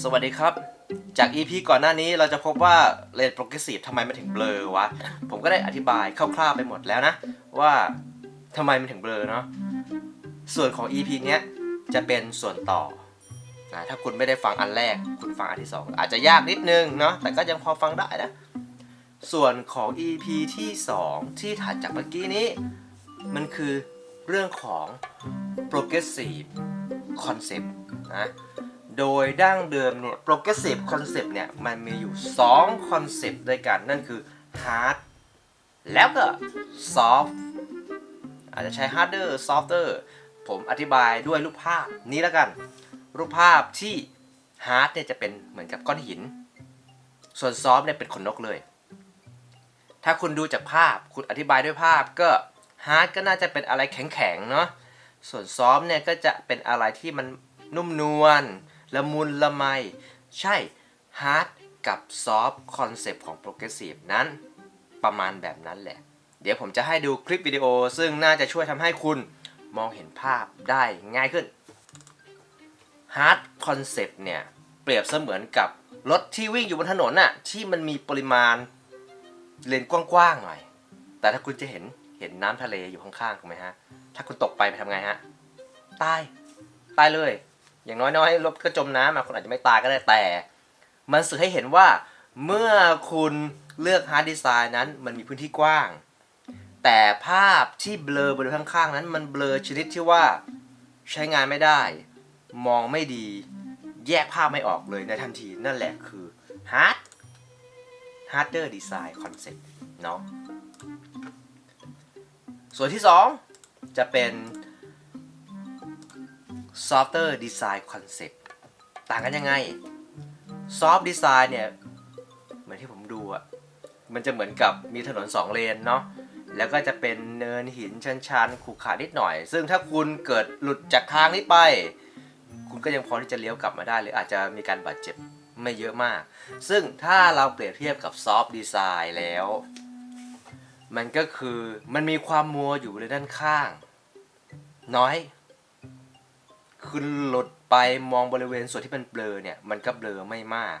สวัสดีครับ จาก EP ก่อนหน้านี้เราจะพบว่าเลนโปรเกรสซีฟทำไมมันถึงเบลอวะ ผมก็ได้อธิบายคร่าวๆไปหมดแล้วนะ ว่าทำไมมันถึงเบลอเนาะส่วนของ EP เนี้ยจะเป็นส่วนต่อนะถ้าคุณไม่ได้ฟังอันแรก คุณฟังอันที่สองอาจจะยากนิดนึงเนาะแต่ก็ยังพอฟังได้นะ ส่วนของ EP ที่ 2 ที่ถัดจากเมื่อกี้นี้ มันคือเรื่องของ progressive concept นะ โดยดั้งเดิมเนี่ย progressive concept เนี่ย มันมีอยู่ 2 concept ด้วยกัน นั่นคือ hard แล้วก็ soft อาจจะใช้ harder softer ผมอธิบายด้วยรูปภาพนี้แล้วกัน รูปภาพที่ hard เนี่ยจะเป็นเหมือนกับก้อนหิน ส่วน soft เนี่ยเป็นขนนกเลย ถ้าคุณดูจากภาพคุณอธิบายด้วยภาพก็ hard ก็น่าจะเป็นอะไรแข็งๆเนาะส่วน soft เนี่ยก็จะเป็นอะไรที่มันนุ่มนวล ละมุนละไม ใช่ hard กับ soft concept ของ progressive นั้นประมาณแบบนั้นแหละ เดี๋ยวผมจะให้ดูคลิปวิดีโอซึ่งน่าจะช่วยทำให้คุณมองเห็นภาพได้ง่ายขึ้น hard concept เนี่ย เปรียบเสมือนกับรถที่วิ่งอยู่บนถนนน่ะที่มันมีปริมาณเลนกว้างๆหน่อย แต่ถ้าคุณจะเห็นเห็นน้ำทะเลอยู่ข้างๆถูกไหมฮะ ถ้าคุณตกไปไปทำไงฮะ ตาย ตายเลย อย่างน้อยๆรถก็จมน้ำคุณอาจจะไม่ตายก็ได้แต่ มันสื่อให้เห็นว่าเมื่อคุณเลือกฮาร์ดดีไซน์นั้นมันมีพื้นที่กว้าง แต่ภาพที่เบลอบริเวณข้างๆ นั้น มันเบลอชนิดที่ว่าใช้งานไม่ได้ มองไม่ดี แยกภาพไม่ออกเลยในทันทีนั่นแหละคือ hard harder design concept เนาะส่วนที่ 2 จะเป็น softer design concept ต่างกันยังไง soft design เนี่ย เหมือนที่ผมดูอะมันจะเหมือนกับมีถนน 2 เลนเนาะแล้วก็จะเป็นเนินหินชันๆขรุขระนิดหน่อย ซึ่งถ้าคุณเกิดหลุดจากทางนี้ไป คุณก็ยังพอที่จะเลี้ยวกลับมาได้ หรืออาจจะมีการบาดเจ็บไม่เยอะมาก ซึ่งถ้าเราเปรียบเทียบกับ soft design แล้ว มันก็คือมันมีความมัวอยู่ในด้านข้าง น้อย คือหลุดไปมองบริเวณส่วนที่เป็นเบลอเนี่ยมันก็เบลอไม่มาก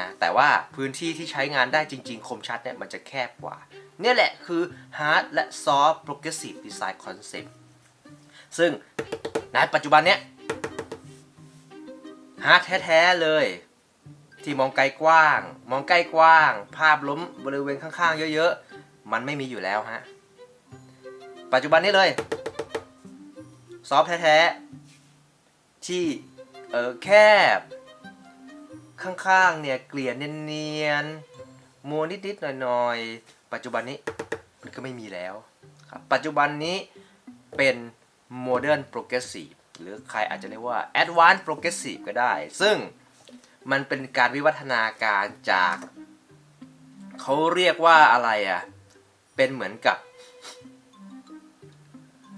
นะแต่ว่าพื้นที่ที่ใช้งานได้จริง ๆ คมชัดเนี่ยมันจะแคบกว่า เนี่ยแหละคือ hard และ soft progressive design concept ซึ่งในปัจจุบันเนี้ย hard แท้ๆเลย ที่มองไกลกว้าง มองใกล้กว้าง ภาพล้มบริเวณข้างๆ เยอะๆ มันไม่มีอยู่แล้วฮะ ปัจจุบันนี้เลย ซอฟแท้ๆ ที่เออแคบ ข้างๆเนี่ยเกลี่ยเนียนๆมัวนิดๆหน่อยๆ ปัจจุบันนี้มันก็ไม่มีแล้วครับปัจจุบันนี้เป็น Modern Progressive หรือใครอาจจะเรียกว่า Advanced Progressive ก็ได้ ซึ่งมันเป็นการวิวัฒนาการจาก เขาเรียกว่าอะไรอะ เป็นเหมือนกับ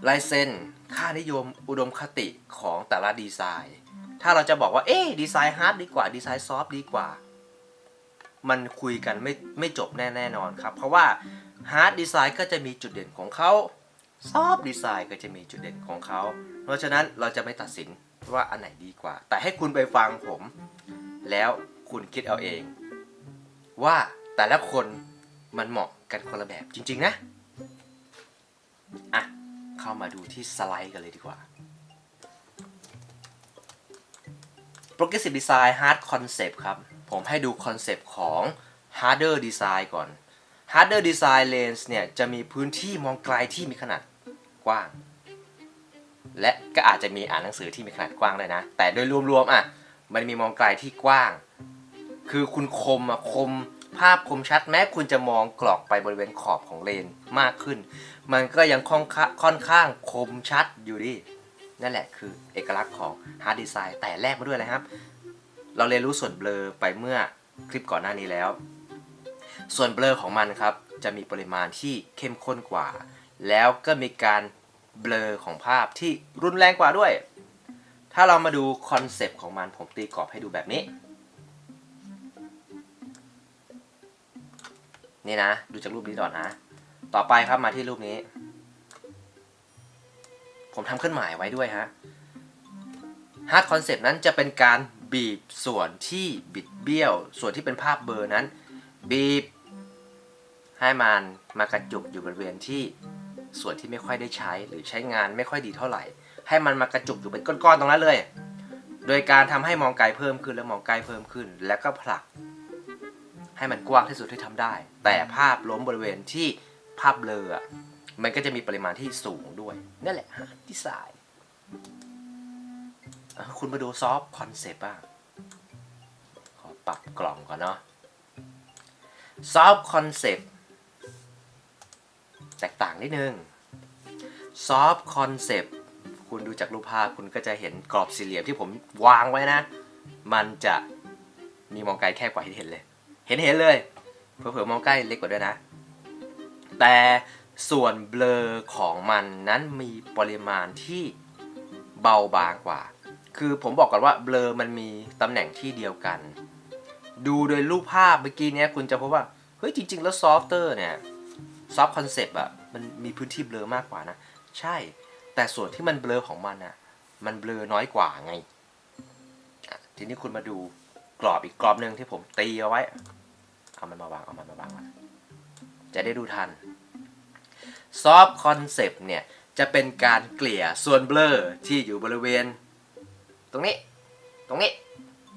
ลายเซ็น ค่านิยมอุดมคติของแต่ละดีไซน์ ถ้าเราจะบอกว่า เอ๊ดีไซน์ฮาร์ดดีกว่า ดีไซน์ซอฟต์ดีกว่า มันคุยกันไม่ไม่จบแน่แน่นอนครับ เพราะว่าฮาร์ดดีไซน์ก็จะมีจุดเด่นของเขาซอฟต์ดีไซน์ก็จะมีจุดเด่นของเขา เพราะฉะนั้นเราจะไม่ตัดสินว่าอันไหนดีกว่า แต่ให้คุณไปฟังผม แล้วคุณคิดเอาเอง ว่าแต่ละคนมันเหมาะกันคนละแบบจริง ๆ นะ อะ เข้ามาดูที่สไลด์กันเลยดีกว่า Progressive Design Hard Concept ครับ ผมให้ดูคอนเซปต์ของ Harder Design ก่อน Harder Design Lens เนี่ยจะมีพื้นที่มองไกลที่มีขนาดกว้าง และก็อาจจะมีอ่านหนังสือที่มีขนาดกว้างเลยนะ แต่โดยรวมๆอะมันมีมองไกลที่กว้าง คือคุณคมอะคม ภาพคมชัดแม้คุณจะมองกรอกไปบริเวณขอบของเลนมากขึ้น มันก็ยังค่อนข้างค่อนข้างคมชัดอยู่ดี นั่นแหละคือเอกลักษณ์ของ Hard Design แต่แรกมาด้วยอะครับ เราเรียนรู้ส่วนเบลอไปเมื่อคลิปก่อนหน้านี้แล้ว ส่วนเบลอของมันครับ จะมีปริมาณที่เข้มข้นกว่า แล้วก็มีการเบลอของภาพที่รุนแรงกว่าด้วย ถ้าเรามาดูคอนเซปต์ของมันผมตีกรอบให้ดูแบบนี้ นี่นะ ดูจากรูปนี้ก่อนนะ ต่อไปครับมาที่รูปนี้ ผมทำเครื่องหมายไว้ด้วยฮะฮาร์ดคอนเซปต์นั้นจะเป็นการบีบส่วนที่บิดเบี้ยว ส่วนที่เป็นภาพเบอร์นั้น บีบ ให้มันมากระจุกอยู่บริเวณที่ส่วนที่ไม่ค่อยได้ใช้หรือใช้งานไม่ค่อยดีเท่าไหร่ ให้มันมากระจุกอยู่เป็นก้อนๆตรงนั้นเลย โดยการทำให้มองไกลเพิ่มขึ้นและมองใกลเพิ่มขึ้น แล้วก็ผลัก ให้มันกว้างที่สุดที่ทำได้ แต่ภาพล้มบริเวณที่ภาพเบลอมันก็จะมีปริมาณที่สูงด้วย นั่นแหละฮะดีไซน์คุณมาดูซอฟต์คอนเซปต์บ้าง ขอปรับกล่องก่อนเนาะซอฟต์คอนเซปต์แตกต่างนิดนึงซอฟต์คอนเซปต์คุณดูจากรูปภาพคุณก็จะเห็นกรอบสี่เหลี่ยมที่ผมวางไว้นะ มันจะมีมองไกลแคบกว่าที่เห็นเลย เห็นเห็นเลยเผื่อๆมองใกล้เล็กกว่าด้วยนะ แต่ส่วนเบลอของมันนั้นมีปริมาณที่เบาบางกว่า คือผมบอกก่อนว่าเบลอมันมีตำแหน่งที่เดียวกัน ดูโดยรูปภาพเมื่อกี้เนี้ยคุณจะพบว่า เฮ้ยจริง ๆ แล้วซอฟเตอร์เนี่ยซอฟต์คอนเซปต์อะมันมีพื้นที่เบลอมากกว่านะ ใช่ แต่ส่วนที่มันเบลอของมันอะมันเบลอน้อยกว่าไง ทีนี้คุณมาดู รอบอีกกรอบหนึ่งที่ผมตีเอาไว้ เอามันมาวาง เอามันมาวางก่อนจะได้ดูทัน ซอฟคอนเซปต์เนี่ย จะเป็นการเกลี่ยส่วนเบลอที่อยู่บริเวณ ตรงนี้ ตรงนี้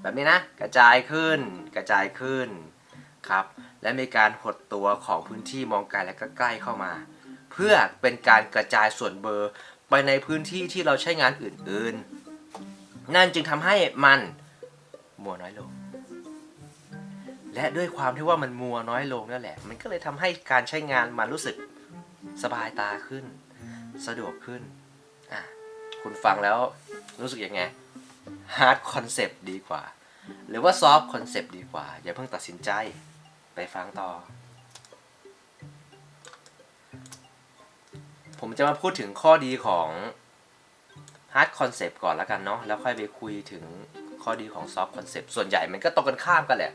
แบบนี้นะ กระจายขึ้น กระจายขึ้น ครับ และมีการหดตัวของพื้นที่มองไกลและก็ใกล้เข้ามา เพื่อเป็นการกระจายส่วนเบลอร์ไปในพื้นที่ที่เราใช้งานอื่น ๆ นั่นจึงทำให้มัน มัวน้อยลง และด้วยความที่ว่ามันมัวน้อยลงนั่นแหละ มันก็เลยทำให้การใช้งานมันรู้สึกสบายตาขึ้น สะดวกขึ้นอะคุณฟังแล้วรู้สึกยังไงฮาร์ดคอนเซปต์ดีกว่า หรือว่าซอฟต์คอนเซปต์ดีกว่า อย่าเพิ่งตัดสินใจไปฟังต่อ ผมจะมาพูดถึงข้อดีของฮาร์ดคอนเซปต์ก่อนแล้วกันเนาะแล้วค่อยไปคุยถึง ข้อดีของซอฟต์คอนเซปต์ส่วนใหญ่มันก็ตรงกันข้ามกันแหละ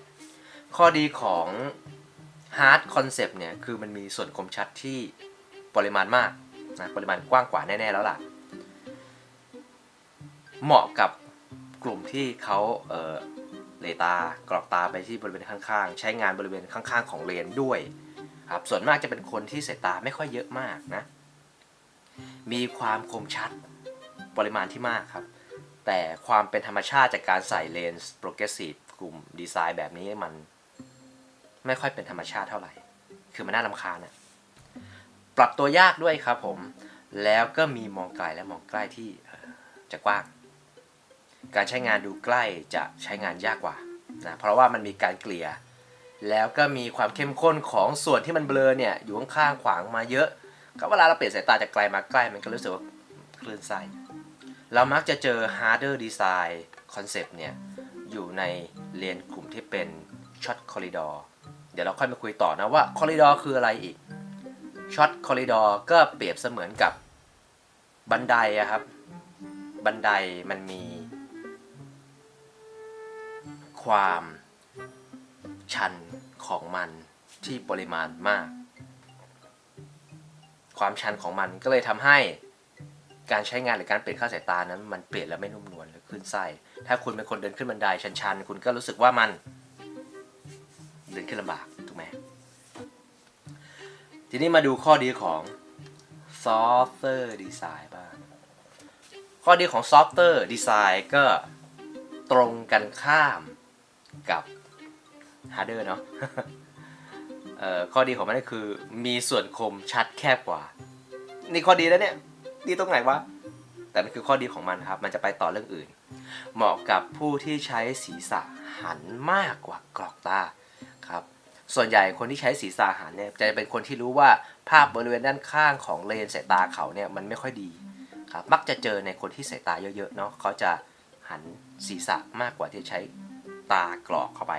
ข้อดีของ hard concept เนี่ยคือมันมีส่วนคมชัดที่ปริมาณมากนะปริมาณกว้างกว่าแน่ ๆ แล้วล่ะ เหมาะกับกลุ่มที่เขาเออเลตากรอกตาไปที่บริเวณข้างๆ ใช้งานบริเวณข้างๆ ของเลนด้วยครับส่วนมากจะเป็นคนที่สายตาไม่ค่อยเยอะมากนะ มีความคมชัดปริมาณที่มากครับ แต่ความเป็นธรรมชาติจากการใส่เลนส์โปรเกรสซีฟกลุ่มดีไซน์แบบนี้มันไม่ค่อยเป็นธรรมชาติเท่าไหร่ คือมันน่ารำคาญอะปรับตัวยากด้วยครับผม แล้วก็มีมองไกลและมองใกล้ที่จะกว้าง การใช้งานดูใกล้จะใช้งานยากกว่านะ เพราะว่ามันมีการเกลี่ย แล้วก็มีความเข้มข้นของส่วนที่มันเบลอเนี่ยอยู่ข้างๆขวางมาเยอะ ก็เวลาเราเปลี่ยนสายตาจากไกลมาใกล้มันก็รู้สึกว่าคลื่นไส้ เรามักจะเจอ harder design concept เนี่ยอยู่ในเลนกลุ่มที่เป็น short corridor เดี๋ยวเราค่อยมาคุยต่อนะว่า corridor คืออะไรอีก short corridor ก็เปรียบเสมือนกับบันไดอะครับ บันไดมันมี ความชันของมันที่ปริมาณมาก ความชันของมันก็เลยทำให้ การใช้งานหรือการเปลี่ยนค่าสายตานั้น มันเปลี่ยนแล้วไม่นุ่มนวลหรือขึ้นไส้ ถ้าคุณเป็นคนเดินขึ้นบันไดชันๆ คุณก็รู้สึกว่ามัน เดินขึ้นลำบากถูกไหมทีนี้มาดูข้อดีของ Software Design บ้าง ข้อดีของ Software Design ก็ตรงกันข้ามกับ Harder เนาะเอ่อข้อดีของมันก็คือมีส่วนคมชัดแคบกว่า นี่ข้อดีแล้วเนี่ย ดีตรงไหนวะ แต่มันคือข้อดีของมันครับ มันจะไปต่อเรื่องอื่น เหมาะกับผู้ที่ใช้ศีรษะหันมากกว่ากรอกตาครับ ส่วนใหญ่คนที่ใช้ศีรษะหันเนี่ยจะเป็นคนที่รู้ว่าภาพบริเวณด้านข้างของเลนสายตาเขาเนี่ยมันไม่ค่อยดีครับมักจะเจอในคนที่สายตาเยอะๆเนาะเขาจะหันศีรษะมากกว่าที่ใช้ตากรอกเข้าไป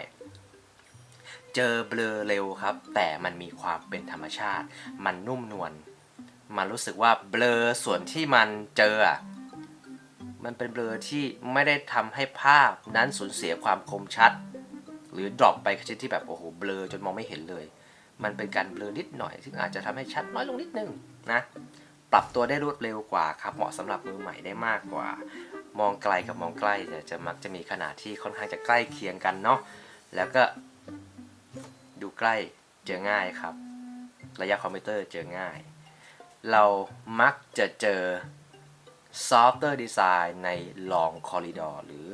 เจอเบลอเร็วครับ แต่มันมีความเป็นธรรมชาติ มันนุ่มนวล มันรู้สึกว่าเบลอส่วนที่มันเจอ มันเป็นเบลอที่ไม่ได้ทำให้ภาพนั้นสูญเสียความคมชัด หรือดรอปไปชนิดที่แบบโอ้โหเบลอจนมองไม่เห็นเลย มันเป็นการเบลอนิดหน่อยซึ่งอาจจะทำให้ชัดน้อยลงนิดนึงนะปรับตัวได้รวดเร็วกว่าครับเหมาะสำหรับมือใหม่ได้มากกว่า มองไกลกับมองใกล้เนี่ยจะมักจะมีขนาดที่ค่อนข้างจะใกล้เคียงกันเนาะแล้วก็ดูใกล้เจอง่ายครับ ระยะคอมพิวเตอร์เจอง่าย เรามักจะเจอ Softer Design ใน Long Corridor หรือ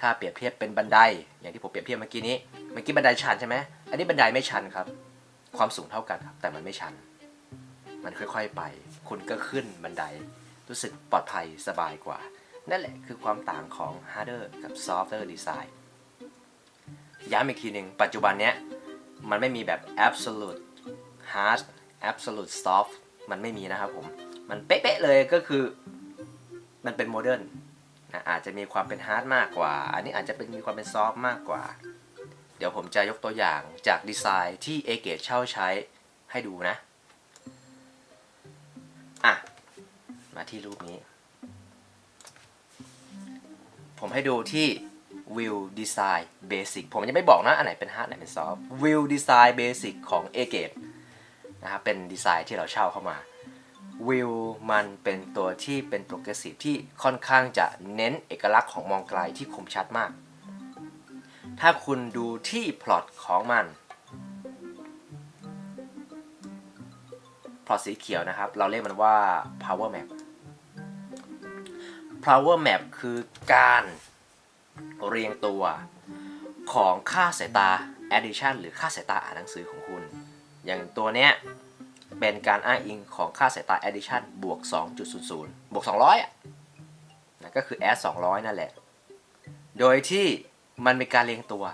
ถ้าเปรียบเทียบเป็นบันได อย่างที่ผมเปรียบเทียบเมื่อกี้นี้ เมื่อกี้บันไดชันใช่ไหมอันนี้บันไดไม่ชันครับ ความสูงเท่ากันครับ แต่มันไม่ชัน มันค่อยๆไป คุณก็ขึ้นบันได รู้สึกปลอดภัยสบายกว่า นั่นแหละคือความต่างของ Harder กับ Softer Design ย้ำอีกทีหนึ่งปัจจุบันเนี้ยมันไม่มีแบบ absolute hard absolute soft มันไม่มีนะครับผม มันเป๊ะๆเลยก็คือ มันเป็นโมเดิร์นนะอาจจะมีความเป็นฮาร์ดมากกว่า อันนี้อาจจะเป็นมีความเป็นซอฟต์มากกว่า เดี๋ยวผมจะยกตัวอย่างจากดีไซน์ที่เอเกตเช่าใช้ให้ดูนะ อะ มาที่รูปนี้ ผมให้ดูที่ View Design Basic ผมยังไม่บอกนะ อันไหนเป็น Hard อันไหนเป็น Soft View Design Basic ของ a g a t e นะครับเป็นดีไซน์ที่เราเช่าเข้ามา View มันเป็นตัวที่เป็น Progressive ที่ค่อนข้างจะเน้นเอกลักษณ์ของมองไกลที่คมชัดมาก ถ้าคุณดูที่พลอตของมันพลอตสีเขียวนะครับ เราเรียกมันว่า power map power map คือการเรียงตัวของค่าสายตา addition หรือค่าสายตาอ่านหนังสือของคุณ อย่างตัวเนี้ยเป็นการอ้างอิงของค่าสายตา addition บวก 2.00 บวก 200อะ่ะก็คือ add 200 นั่นแหละ โดยที่มันมีการเรียงตัว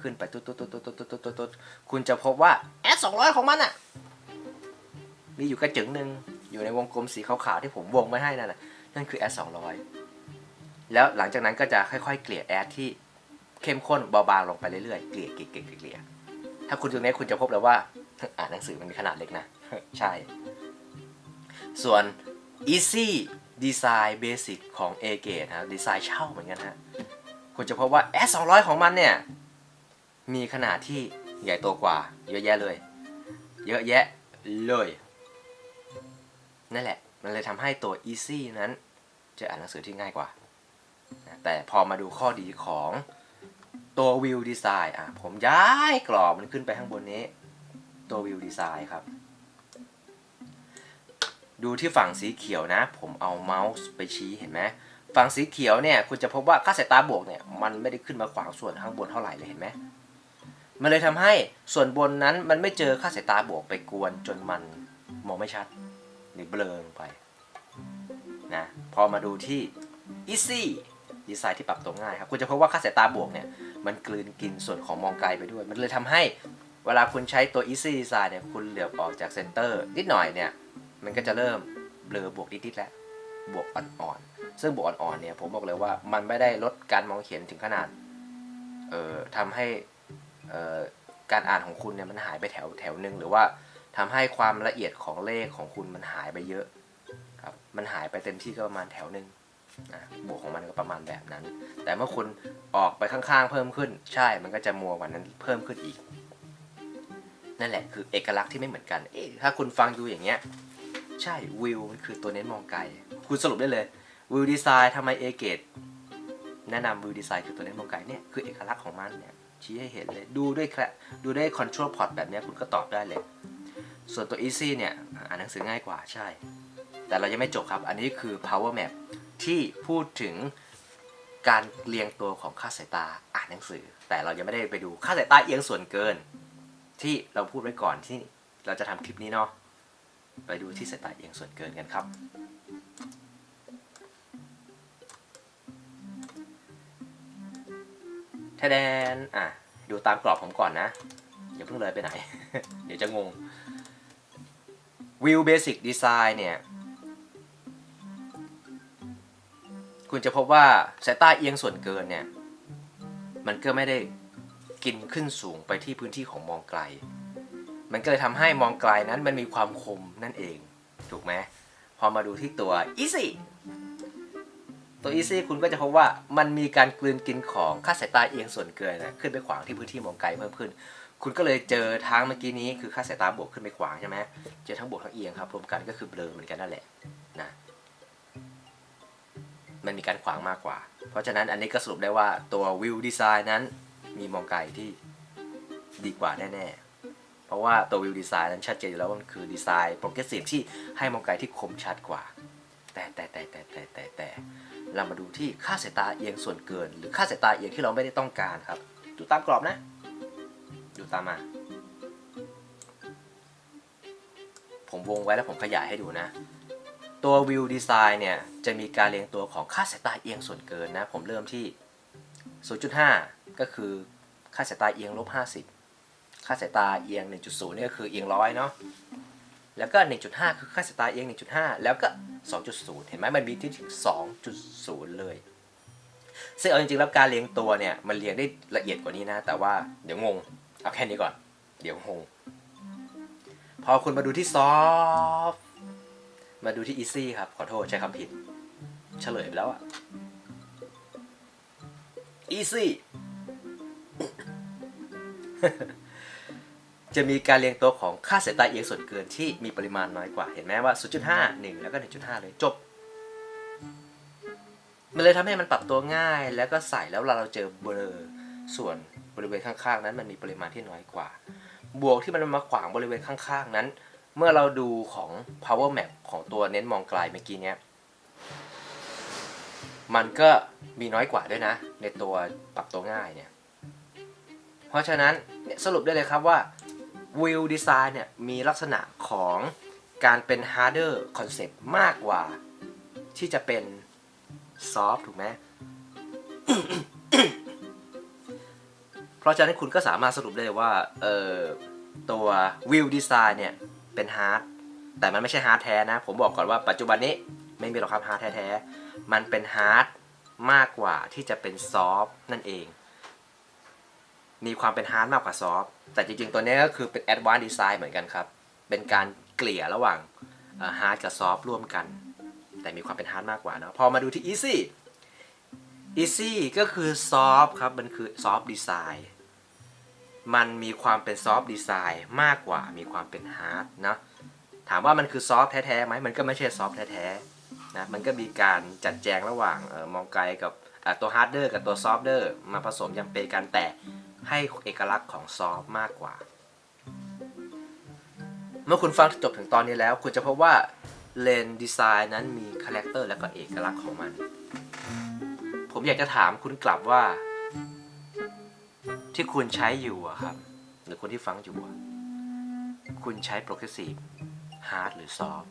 ขึ้นไปตุ๊ดตุ๊ดตุ๊ดตุ๊ดตุ๊ดตุ๊ดตุ๊ดคุณจะพบว่า add 200 ของมันอะ มีอยู่กระจึงหนึ่งอยู่ในวงกลมสีขาวๆที่ผมวงไว้ให้นั่นแหละนั่นคือ add 200 แล้วหลังจากนั้นก็จะค่อยๆ เกลี่ย add ที่เข้มข้นเบาบางลงไปเรื่อยๆ เกลี่ยเกลี่ยเกลี่ยถ้าคุณตรงนี้คุณจะพบแล้วว่า อ่านหนังสือมันมีขนาดเล็กนะ ใช่ ส่วน easy design basic ของ a g a t e นะดีไซน์เช่าเหมือนกันฮะคุณจะพบว่า S 200ของมันเนี่ย มีขนาดที่ใหญ่โตกว่า เยอะแยะเลย เยอะแยะเลย นั่นแหละ มันเลยทำให้ตัว easy นั้น จะอ่านหนังสือที่ง่ายกว่า แต่พอมาดูข้อดีของตัว view design อะผมย้ายกรอบมันขึ้นไปข้างบนนี้ ตัว view design ครับ ดูที่ฝั่งสีเขียวนะ ผมเอาเมาส์ไปชี้เห็นไหมฝั่งสีเขียวเนี่ยคุณจะพบว่าค่าสายตาบวกเนี่ยมันไม่ได้ขึ้นมาขวางส่วนข้างบนเท่าไหร่เลยเห็นไหมมันเลยทำให้ส่วนบนนั้นมันไม่เจอค่าสายตาบวกไปกวนจนมันมองไม่ชัด หรือเบลอลงไปนะพอมาดูที่ easy ดีไซน์ที่ปรับตัวง่ายครับคุณจะพบว่าค่าสายตาบวกเนี่ยมันกลืนกินส่วนของมองไกลไปด้วย มันเลยทำให้ เวลาคุณใช้ตัว easy design เนี่ยคุณเหลือบออกจากเซนเตอร์นิดหน่อยเนี่ย มันก็จะเริ่มเบลอบวกนิดๆแล้ว บวกอ่อนๆ ซึ่งบวกอ่อนๆเนี่ยผมบอกเลยว่ามันไม่ได้ลดการมองเห็นถึงขนาด เอ่อทำให้เอ่อการอ่านของคุณเนี่ยมันหายไปแถวแถวหนึ่งหรือว่าทำให้ความละเอียดของเลขของคุณมันหายไปเยอะครับ มันหายไปเต็มที่ก็ประมาณแถวหนึ่งนะบวกของมันก็ประมาณแบบนั้น แต่เมื่อคุณออกไปข้างๆเพิ่มขึ้น ใช่ มันก็จะมัวกว่านั้นเพิ่มขึ้นอีก นั่นแหละคือเอกลักษณ์ที่ไม่เหมือนกัน เอ๊ะถ้าคุณฟังดูอย่างเงี้ย ใช่วิวมันคือตัวเน้นมองไกล คุณสรุปได้เลยวิวดีไซน์ทำไมเอเกตแนะนำวิวดีไซน์คือตัวเน้นมองไกลเนี่ยคือเอกลักษณ์ของมันเนี่ยชี้ให้เห็นเลย ดูด้วยแคลดูด้วยคอนโทรลพอร์ตแบบเนี้ยคุณก็ตอบได้เลย ส่วนตัว Easy เนี่ย อ่านหนังสือง่ายกว่าใช่ แต่เรายังไม่จบครับ อันนี้คือ Power Map ที่พูดถึงการเรียงตัวของค่าสายตาอ่านหนังสือ แต่เรายังไม่ได้ไปดูค่าสายตาเอียงส่วนเกิน ที่เราพูดไว้ก่อนที่เราจะทำคลิปนี้เนาะไปดูที่สายตาเอียงส่วนเกินกันครับ แทแดน อะ ดูตามกรอบผมก่อนนะ อย่าเพิ่งเลยไปไหน เดี๋ยวจะงง View Basic Design เนี่ย คุณจะพบว่าสายตาเอียงส่วนเกินเนี่ย มันก็ไม่ได้ กินขึ้นสูงไปที่พื้นที่ของมองไกล มันก็เลยทำให้มองไกลนั้นมันมีความคมนั่นเอง ถูกไหมพอมาดูที่ตัว easy ตัว easy คุณก็จะพบว่ามันมีการกลืนกินของค่าสายตาเอียงส่วนเกินนะขึ้นไปขวางที่พื้นที่มองไกลเพิ่มขึ้น คุณก็เลยเจอทางเมื่อกี้นี้คือค่าสายตาบวกขึ้นไปขวางใช่ไหมเจอทั้งบวกทั้งเอียงครับรวมกันก็คือเบลอเหมือนกันนั่นแหละนะมันมีการขวางมากกว่า เพราะฉะนั้นอันนี้ก็สรุปได้ว่าตัววิวดีไซน์นั้น มีมองไกลที่ดีกว่าแน่ๆ เพราะว่าตัววิวดีไซน์นั้นชัดเจนอยู่แล้วว่ามันคือดีไซน์โปรเกรสซีฟที่ให้มองไกลที่คมชัดกว่า แต่แต่แต่แต่แต่แต่แต่เรามาดูที่ค่าสายตาเอียงส่วนเกิน หรือค่าสายตาเอียงที่เราไม่ได้ต้องการครับดูตามกรอบนะดูตามมา ผมวงไว้แล้วผมขยายให้ดูนะ ตัววิวดีไซน์เนี่ย จะมีการเรียงตัวของค่าสายตาเอียงส่วนเกินนะ ผมเริ่มที่ 0.5 ก็คือค่าสายตาเอียงลบ50ค่าสายตาเอียง 1.0เนี่ยก็คือเอียงร้อยเนาะแล้วก็ 1.5 คือค่าสายตาเอียง 1.5 แล้วก็ 2.0 เห็นไหมมันมีที่ถึง 2.0 เลย ซึ่งเอาจริงๆแล้วการเรียงตัวเนี่ย มันเรียงได้ละเอียดกว่านี้นะ แต่ว่าเดี๋ยวงง เอาแค่นี้ก่อน เดี๋ยวงง พอคุณมาดูที่ซอฟมาดูที่ easy ครับ ขอโทษใช้คำผิด เฉลยไปแล้วอะ easy จะมีการเรียงตัวของค่าสายตาเอียงส่วนเกินที่มีปริมาณน้อยกว่า เห็นไหมว่า 0.5 1 แล้วก็ 1.5 เลยจบ มันเลยทำให้มันปรับตัวง่าย แล้วก็ใส่แล้วเวลาเราเจอเบลอส่วนบริเวณข้างๆ นั้นมันมีปริมาณที่น้อยกว่า บวกที่มันมาขวางบริเวณข้างๆ นั้น เมื่อเราดูของ power map ของตัวเน้นมองไกลเมื่อกี้เนี้ยมันก็มีน้อยกว่าด้วยนะ ในตัวปรับตัวง่ายเนี่ย ราะฉะนั้นเนี่ยสรุปได้เลยครับว่า Wheel Design เนี่ยมีลักษณะของการเป็น harder concept มากกว่า ที่จะเป็น soft ถูกไหมเพราะฉะนั้นคุณก็สามารถสรุปได้เลยว่าเออตัว Wheel Design เนี่ยเป็น hard แต่มันไม่ใช่ hard แท้นะ ผมบอกก่อนว่าปัจจุบันนี้ไม่มีหรอกครับ hard แท้ๆมันเป็น hard มากกว่าที่จะเป็น soft นั่นเอง มีความเป็น hard มากกว่า soft แต่จริงๆ ตัวนี้ก็คือเป็น advanced design เหมือนกันครับ เป็นการเกลี่ยระหว่างเอ่อ hard กับ soft ร่วมกัน แต่มีความเป็น hard มากกว่าเนอะพอมาดูที่ easy easy ก็คือ soft ครับ มันคือ soft design มันมีความเป็น soft design มากกว่ามีความเป็น hard เนอะถามว่ามันคือ soft แท้ๆไหมมันก็ไม่ใช่ soft แท้ๆนะมันก็มีการจัดแจงระหว่างออมองไกลกับอะตัว harder กับตัว softer มาผสมยังเปกันแต่ ให้เอกลักษณ์ของ soft มากกว่า เมื่อคุณฟังจบถึงตอนนี้แล้ว คุณจะพบว่าเลนดีไซน์นั้นมีคาแรคเตอร์และก็เอกลักษณ์ของมัน ผมอยากจะถามคุณกลับว่า ที่คุณใช้อยู่อะครับ หรือคนที่ฟังอยู่ คุณใช้ progressive hard หรือ soft